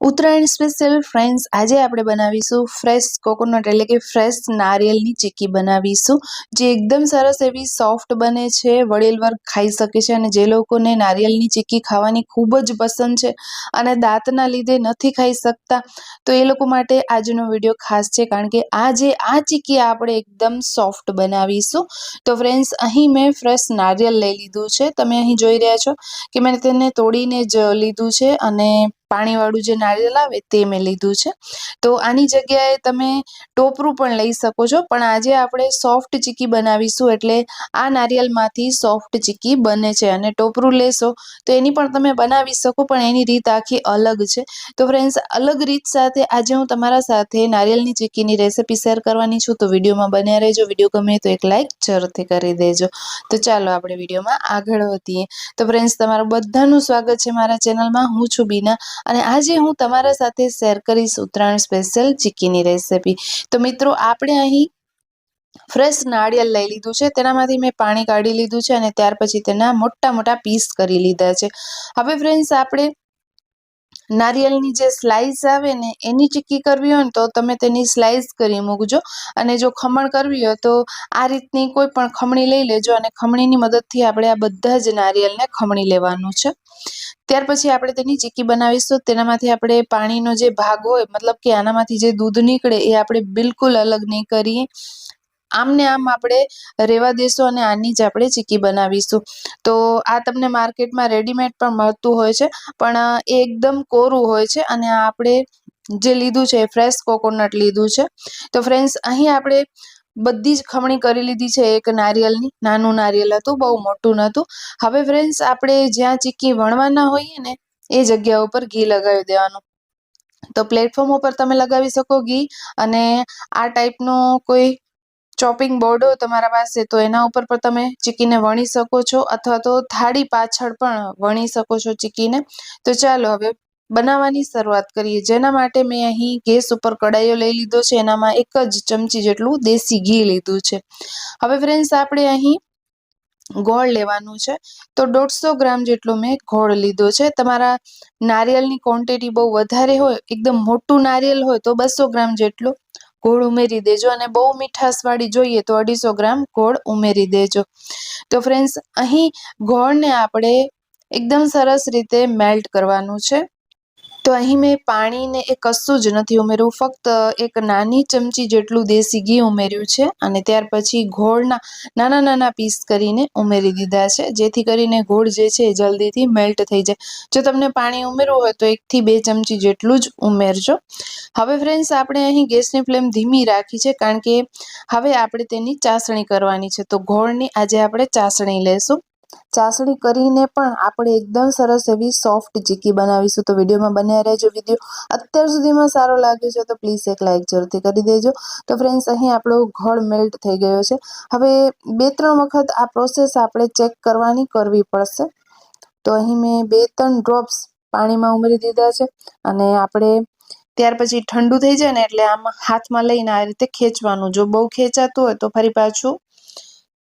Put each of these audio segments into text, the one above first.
Uttarayan special friends આજે આપણે બનાવીશું ફ્રેશ કોકોનટ એટલે કે ફ્રેશ નારિયેલની ચીક્કી બનાવીશું, જે એકદમ સરસ એવી સોફ્ટ બને છે વડીલ વર્ગ ખાઈ શકે છે અને જે લોકોને નારિયેલની ચીક્કી ખાવાની ખૂબ જ પસંદ છે અને દાંતના લીધે નથી ખાઈ શકતા, તો એ લોકો માટે આજનો વીડિયો ખાસ છે, કારણ કે આજે આ ચીક્કી આપણે એકદમ સોફ્ટ બનાવીશું. તો ફ્રેન્ડ્સ અહીં મેં ફ્રેશ નારિયેલ લઈ લીધું છે, તમે અહીં જોઈ રહ્યા છો કે મેં તેને તોડીને જ લીધું છે અને પાણીવાળું જે નારિયેલ આવે તે મેં લીધું છે. તો આની જગ્યાએ તમે ટોપરું પણ લઈ શકો છો. પણ આજે આપણે સોફ્ટ ચીકી બનાવીશું એટલે આ નારિયેલમાંથી સોફ્ટ ચીકી બને છે અને ટોપરું લેશો તો એની પણ તમે બનાવી શકો પણ એની રીત આખી અલગ છે. તો ફ્રેન્ડ્સ અલગ રીત સાથે આજે હું તમારા સાથે નારિયેલની ચીકીની રેસિપી શેર કરવાની છું. તો વિડીયોમાં બન્યા રહેજો. વીડિયો ગમે તો એક લાઇક જરૂરથી કરી દેજો. તો ચાલો આપણે વિડીયોમાં આગળ વધીએ. તો ફ્રેન્ડ્સ તમારું બધાનું સ્વાગત છે મારા ચેનલમાં હું છું બીના. અને આજે હું તમારા સાથે શેર કરીશ ઉત્તરાયણ સ્પેશિયલ ચીકીની રેસિપી તો મિત્રો, આપણે અહીં ફ્રેશ નાળિયેર લઈ લીધું છે. તેનામાંથી મેં પાણી કાઢી લીધું છે અને ત્યાર પછી તેના મોટા મોટા પીસ કરી લીધા છે. હવે ફ્રેન્ડ્સ આપણે નારિયેળની જે સ્લાઇસ આવે ને, એની ચીક્કી કરવી હોય ને, તો તમે તેની સ્લાઇસ કરી મૂકજો. અને જો ખમણ કરવી હોય, તો આ રીતની કોઈ પણ ખમણી લઈ લેજો અને ખમણીની મદદથી આપણે આ બધા જ નારિયેળને ખમણી લેવાનું છે. ત્યાર પછી આપણે તેની ચીક્કી બનાવીશું. તેનામાંથી આપણે પાણીનો જે ભાગ હોય, મતલબ કે આનામાંથી જે દૂધ નીકળે, એ આપણે બિલકુલ અલગ નહીં કરીએ. આમને આમ આપણે રેવા દેશું અને આની જ આપણે ચીક્કી બનાવીશું. તો આ તમને માર્કેટમાં રેડીમેડ પણ મળતું હોય છે, પણ એ એકદમ કોરું હોય છે અને આપણે જે લીધું છે એ ફ્રેશ કોકોનટ લીધું છે. તો ફ્રેન્ડ્સ અહીં આપણે બધી જ ખમણી કરી લીધી છે એક નારિયેલની, નાનું નારિયેલ હતું, બહુ મોટું નહોતું હવે ફ્રેન્ડ્સ આપણે જ્યાં ચીક્કી વણવાના હોઈએ ને, એ જગ્યા ઉપર ઘી લગાવી દેવાનું. તો પ્લેટફોર્મ ઉપર તમે લગાવી શકો ઘી અને આ ટાઈપનો કોઈ ચોપિંગ બોર્ડ હોય તમારા પાસે, તો એના ઉપર પણ તમે ચીકીને વણી શકો છો. અથવા તો થાળી પાછળ પણ વણી શકો છો ચીકીને તો ચાલો હવે બનાવવાની શરૂઆત કરીએ. જેના માટે મેં અહીં ગેસ ઉપર કડાઈઓ લઈ લીધો છે. એનામાં એક જ ચમચી જેટલું દેશી ઘી લીધું છે. હવે ફ્રેન્ડ્સ આપણે અહીં ગોળ લેવાનું છે. તો દોઢસો ગ્રામ જેટલો મેં ગોળ લીધો છે. તમારા નારિયેળની ક્વોન્ટિટી બહુ વધારે હોય, એકદમ મોટું નારિયેળ હોય, તો બસો ગ્રામ જેટલો ગોળ ઉમેરી દેજો અને બહુ મીઠાશવાળી જોઈએ તો અઢીસો ગ્રામ ગોળ ઉમેરી દેજો. તો ફ્રેન્ડ્સ અહીં ગોળને આપણે એકદમ સરસ રીતે મેલ્ટ કરવાનું છે. તો અહીં મેં પાણીને એ કશું જ નથી ઉમેર્યું. ફક્ત એક નાની ચમચી જેટલું દેશી ઘી ઉમેર્યું છે અને ત્યાર પછી ગોળના નાના નાના પીસ કરીને ઉમેરી દીધા છે, જેથી કરીને ગોળ જે છે એ જલ્દીથી મેલ્ટ થઈ જાય. જો તમને પાણી ઉમેરવું હોય તો એકથી બે ચમચી જેટલું જ ઉમેરજો. હવે ફ્રેન્ડ્સ આપણે અહીં ગેસની ફ્લેમ ધીમી રાખી છે, કારણ કે હવે આપણે તેની ચાસણી કરવાની છે. તો ગોળની આજે આપણે ચાસણી લેશું. ચાસણી કરીને પણ આપણે એકદમ સરસ એવી સોફ્ટ ચીકી બનાવીશું. તો વિડીયોમાં બન્યા રહેજો વીડિયો. અત્યાર સુધીમાં સારો લાગ્યો છે તો પ્લીઝ એક લાઇક જરૂરથી કરી દેજો. તો ફ્રેન્ડ્સ અહીં આપણો ઘળ મેલ્ટ થઈ ગયો છે. હવે બે ત્રણ વખત આ પ્રોસેસ આપણે ચેક કરવાની કરવી પડશે. તો અહીં મેં બે ત્રણ ડ્રોપ્સ પાણીમાં ઉમેરી દીધા છે અને આપણે ત્યાર પછી ઠંડુ થઈ જાય ને એટલે આમાં હાથમાં લઈને આ રીતે ખેંચવાનું. જો બહુ ખેંચાતું હોય તો ફરી પાછું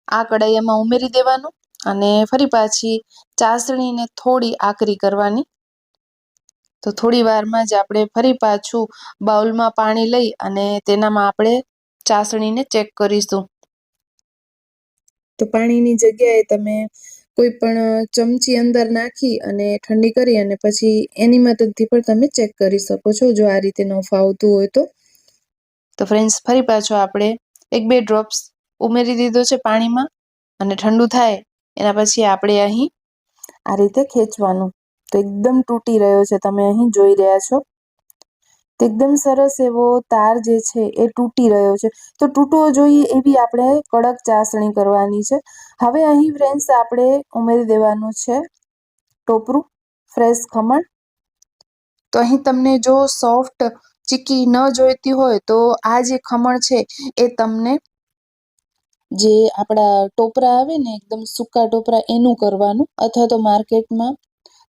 આ કડાઈ એમાં ઉમેરી દેવાનું. અને ફરી પાછી ચાસણીને થોડી આકરી કરવાની. તો થોડી વારમાં જ આપણે ફરી પાછું બાઉલમાં પાણી લઈ અને તેનામાં આપણે ચાસણીને ચેક કરીશું. તો પાણીની જગ્યાએ તમે કોઈ પણ ચમચી અંદર નાખી અને ઠંડી કરી અને પછી એની મદદથી પણ તમે ચેક કરી શકો છો જો આ રીતે ન ફાવતું હોય તો. તો ફ્રેન્ડ્સ, ફરી પાછો આપણે એક બે ડ્રોપ્સ ઉમેરી દીધો છે પાણીમાં અને ઠંડુ થાય એના પછી આપણે અહીં આ રીતે ખેંચવાનું. તો એકદમ તૂટી રહ્યો છે, તમે અહીં જોઈ રહ્યા છો. એકદમ સરસ એવો તાર જે છે એ તૂટી રહ્યો છે. તો તૂટવો જોઈએ એવી આપણે કડક ચાસણી કરવાની છે. હવે અહીં ફ્રેન્ડ્સ આપણે ઉમેરી દેવાનું છે ટોપરું, ફ્રેશ ખમણ. તો અહીં તમને જો સોફ્ટ ચીકી ન જોઈતી હોય તો આ જે ખમણ છે એ તમને જે આપણા ટોપરા આવે ને એકદમ સૂકા ટોપરા એનું કરવાનું અથવા તો માર્કેટમાં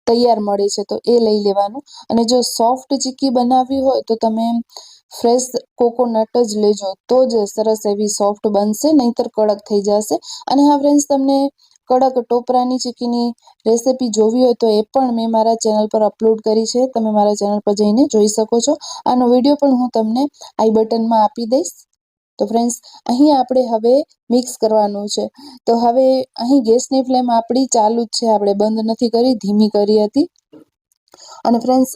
તૈયાર મળે છે, તો એ લઈ લેવાનું. અને જો સોફ્ટ ચીક્કી બનાવવી હોય તો તમે ફ્રેશ કોકોનટ જ લેજો, તો જ સરસ એવી સોફ્ટ બનશે, નહીંતર કડક થઈ જશે. અને હા ફ્રેન્ડ્સ, તમને કડક ટોપરાની ચીકીની રેસિપી જોવી હોય તો એ પણ મેં મારા ચેનલ પર અપલોડ કરી છે. તમે મારા ચેનલ પર જઈને જોઈ શકો છો. આનો વીડિયો પણ હું તમને આઈ બટનમાં આપી દઈશ. તો ફ્રેન્ડ્સ અહીં આપણે હવે મિક્સ કરવાનું છે. તો હવે અહીં ગેસની ફ્લેમ આપણી ચાલુ જ છે. આપણે બંધ નથી કરી, ધીમી કરી હતી. અને ફ્રેન્ડ્સ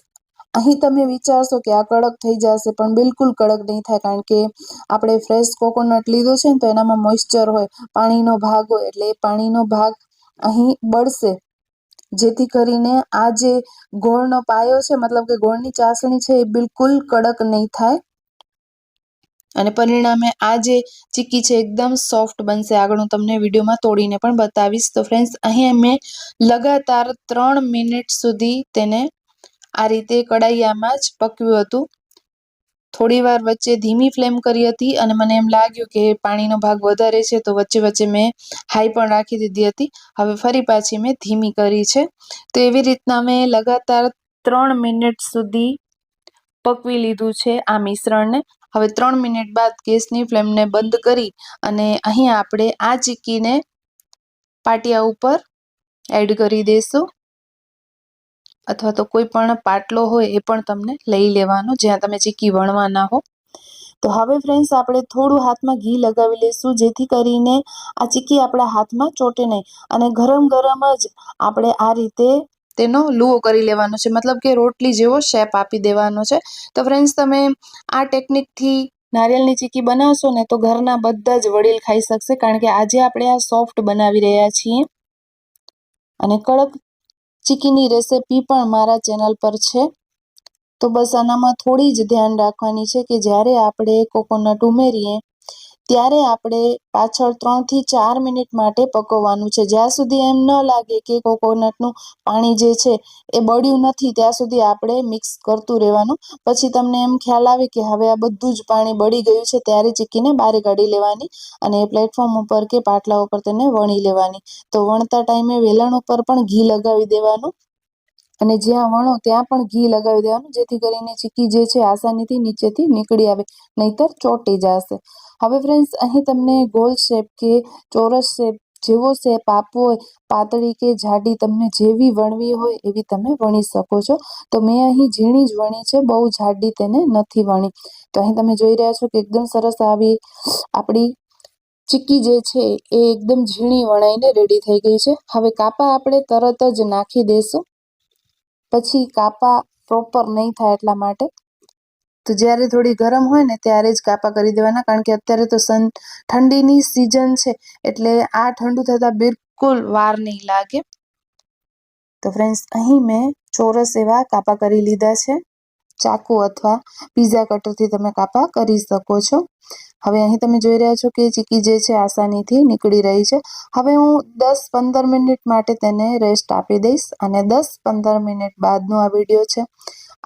અહીં તમે વિચારશો કે આ કડક થઈ જશે, પણ બિલકુલ કડક નહીં થાય, કારણ કે આપણે ફ્રેશ કોકોનટ લીધો છે ને, તો એનામાં મોઇશ્ચર હોય, પાણીનો ભાગ હોય, એટલે એ પાણીનો ભાગ અહીં બળશે. જેથી કરીને આ જે ગોળનો પાયો છે, મતલબ કે ગોળની ચાસણી છે, એ બિલકુલ કડક નહીં થાય. અને પરિણામે આ જે ચીકી છે એકદમ સોફ્ટ બનશે. આગળ હું તમને વિડીયોમાં તોડીને પણ બતાવીશ. તો ફ્રેન્ડ્સ અહીંયા મેં લગાતાર ત્રણ મિનિટ સુધી તેને આ રીતે કડાઈયામાં જ પકવ્યું હતું. થોડી વાર વચ્ચે ધીમી ફ્લેમ કરી હતી અને મને એમ લાગ્યું કે પાણીનો ભાગ વધારે છે તો વચ્ચે વચ્ચે મેં હાઈ પણ રાખી દીધી હતી. હવે ફરી પાછી મેં ધીમી કરી છે. તો એવી રીતના મેં લગાતાર ત્રણ મિનિટ સુધી પકવી લીધું છે આ મિશ્રણને. હવે ત્રણ મિનિટ બાદ ગેસની ફ્લેમને બંધ કરી અને અહીં આપણે આ ચીક્કીને પાટિયા ઉપર એડ કરી દઈશું અથવા તો કોઈ પણ પાટલો હોય એ પણ તમને લઈ લેવાનો, જ્યાં તમે ચીક્કી વણવાના હો. તો હવે ફ્રેન્ડ્સ આપણે થોડું હાથમાં ઘી લગાવી લઈશું જેથી કરીને આ ચીક્કી આપણા હાથમાં ચોટે નહીં. અને ગરમ ગરમ જ આપણે આ રીતે તેનો લુઓ કરી લેવાનો છે. મતલબ કે રોટલી જેવો શેપ આપી દેવાનો છે. તો ફ્રેન્ડ્સ તમે આ ટેકનિકથી નારિયેળની ચીકી બનાવશો ને તો ઘરના બધા જ વડીલ ખાઈ શકશે. કારણ કે આજે આપણે આ સોફ્ટ બનાવી રહ્યા છીએ. અને કડક ચીકીની રેસિપી પણ મારા ચેનલ પર છે. તો બસ આનામાં થોડી જ ધ્યાન રાખવાની છે કે જ્યારે આપણે કોકોનટ ઉમેરીએ ત્યારે આપણે પાછળ ત્રણથી ચાર મિનિટ માટે પકવવાનું છે. જ્યાં સુધી એમ ન લાગે કે કોકોનટનું પાણી જે છે એ બળ્યું નથી, ત્યાં સુધી આપણે મિક્સ કરતું રહેવાનું. પછી તમને એમ ખ્યાલ આવે કે હવે આ બધું જ પાણી બળી ગયું છે, ત્યારે ચીકીને બહાર કાઢી લેવાની અને પ્લેટફોર્મ ઉપર કે પાટલા ઉપર તેને વણી લેવાની. તો વણતા ટાઈમે વેલણ ઉપર પણ ઘી લગાવી દેવાનું અને જ્યાં વણો ત્યાં પણ ઘી લગાવી દેવાનું, જેથી કરીને ચીકી જે છે આસાનીથી નીચેથી નીકળી આવે, નહીતર ચોંટી જશે. હવે ફ્રેન્ડ્સ અહીં તમને ગોલ શેપ કે ચોરસ શેપ જેવો શેપ આપવો હોય, પાતળી કે જાડી, તમને જેવી વણવી હોય એવી તમે વણી શકો છો. તો મેં અહીં ઝીણી જ વણી છે, બહુ જાડી તેને નથી વણી. તો અહીં તમે જોઈ રહ્યા છો કે એકદમ સરસ આવી આપણી ચીક્કી જે છે, એ એકદમ ઝીણી વણાઈને રેડી થઈ ગઈ છે. હવે કાપા આપણે તરત જ નાખી દઈશું પછી કાપા પ્રોપર નહીં થાય એટલા માટે તો જ્યારે થોડી ગરમ હોય ને ત્યારે જ કાપા કરી દેવાના, કારણ કે અત્યારે તો સન, ઠંડીની સિઝન છે, એટલે આ ઠંડુ થતાં બિલકુલ વાર નહીં લાગે. તો ફ્રેન્ડ્સ અહીં મેં ચોરસ એવા કાપા કરી લીધા છે, ચાકુ અથવા પીઝા કટરથી તમે કાપા કરી શકો છો. હવે અહીં તમે જોઈ રહ્યા છો કે ચીકી જે છે આસાનીથી નીકળી રહી છે. હવે હું દસ પંદર મિનિટ માટે તેને રેસ્ટ આપી દઈશ અને દસ પંદર મિનિટ બાદનો આ વીડિયો છે.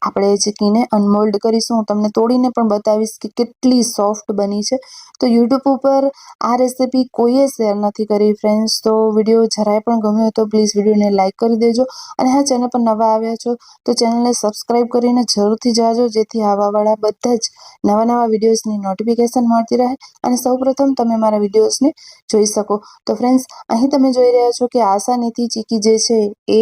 આપણે ચીકીને અનમોલ્ડ કરીશું. હું તમને તોડીને પણ બતાવીશ કે કેટલી સોફ્ટ બની છે. તો યુટ્યુબ ઉપર આ રેસીપી કોઈએ શેર નથી કરી ફ્રેન્ડ્સ તો વીડિયો જરાય પણ ગમ્યો તો પ્લીઝ વિડીયોને લાઇક કરી દેજો. અને હા, ચેનલ પર નવા આવ્યા છો તો ચેનલને સબસ્ક્રાઈબ કરીને જરૂરથી જાજો, જેથી આવાવાળા બધા જ નવા નવા વિડીયોઝની નોટિફિકેશન મળતી રહે અને સૌપ્રથમ તમે મારા વિડીયોઝને જોઈ શકો. તો ફ્રેન્ડ્સ અહીં તમે જોઈ રહ્યા છો કે આસાનીથી ચીકી જે છે એ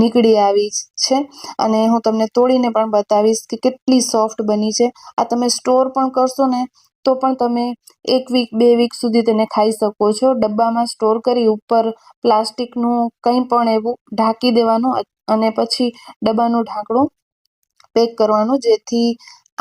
નીકળી આવી છે અને હું તમને તોડીને પણ બતાવીશ કે કેટલી સોફ્ટ બની છે. આ તમે સ્ટોર પણ કરશો ને તો પણ તમે એક વીક બે વીક સુધી તેને ખાઈ શકો છો. ડબ્બામાં સ્ટોર કરી ઉપર પ્લાસ્ટિકનું કંઈ પણ એવું ઢાંકી દેવાનું અને પછી ડબ્બાનું ઢાંકણું પેક કરવાનું જેથી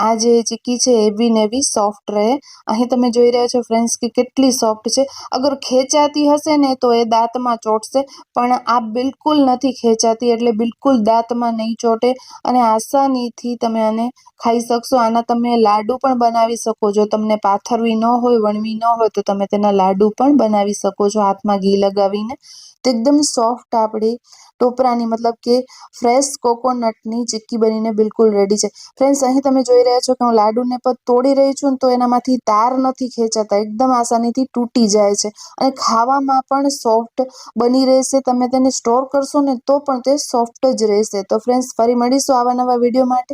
આ જે ચીકી છે એવી ને એવી સોફ્ટ રહે. અહીં તમે જોઈ રહ્યા છો ફ્રેન્ડ્સ કે કેટલી સોફ્ટ છે. અગર ખેંચાતી હશે ને તો એ દાંતમાં ચોટશે, પણ આ બિલકુલ નથી ખેંચાતી એટલે બિલકુલ દાંતમાં નહીં ચોટે અને આસાનીથી તમે આને ખાઈ શકશો. આના તમે લાડુ પણ બનાવી શકો જો તમને પાથરવી ન હોય, વણવી ન હોય તો તમે તેના લાડુ પણ બનાવી શકો છો. હાથમાં ઘી લગાવીને. તો એકદમ સોફ્ટ આપણી ટોપરાની, મતલબ કે ફ્રેશ કોકોનટની ચીક્કી બનીને બિલકુલ રેડી છે. ફ્રેન્ડ્સ અહીં તમે જોઈ રહ્યા છો કે હું લાડુને પણ તોડી રહી છું તો એનામાંથી તાર નથી ખેંચાતા, એકદમ આસાનીથી તૂટી જાય છે અને ખાવામાં પણ સોફ્ટ બની રહેશે. તમે તેને સ્ટોર કરશો ને તો પણ તે સોફ્ટ જ રહેશે. તો ફ્રેન્ડ્સ ફરી મળીશું આવા નવા વીડિયો માટે.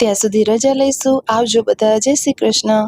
ત્યાં સુધી રજા લઈશું. આવજો બધા. જય શ્રી કૃષ્ણ.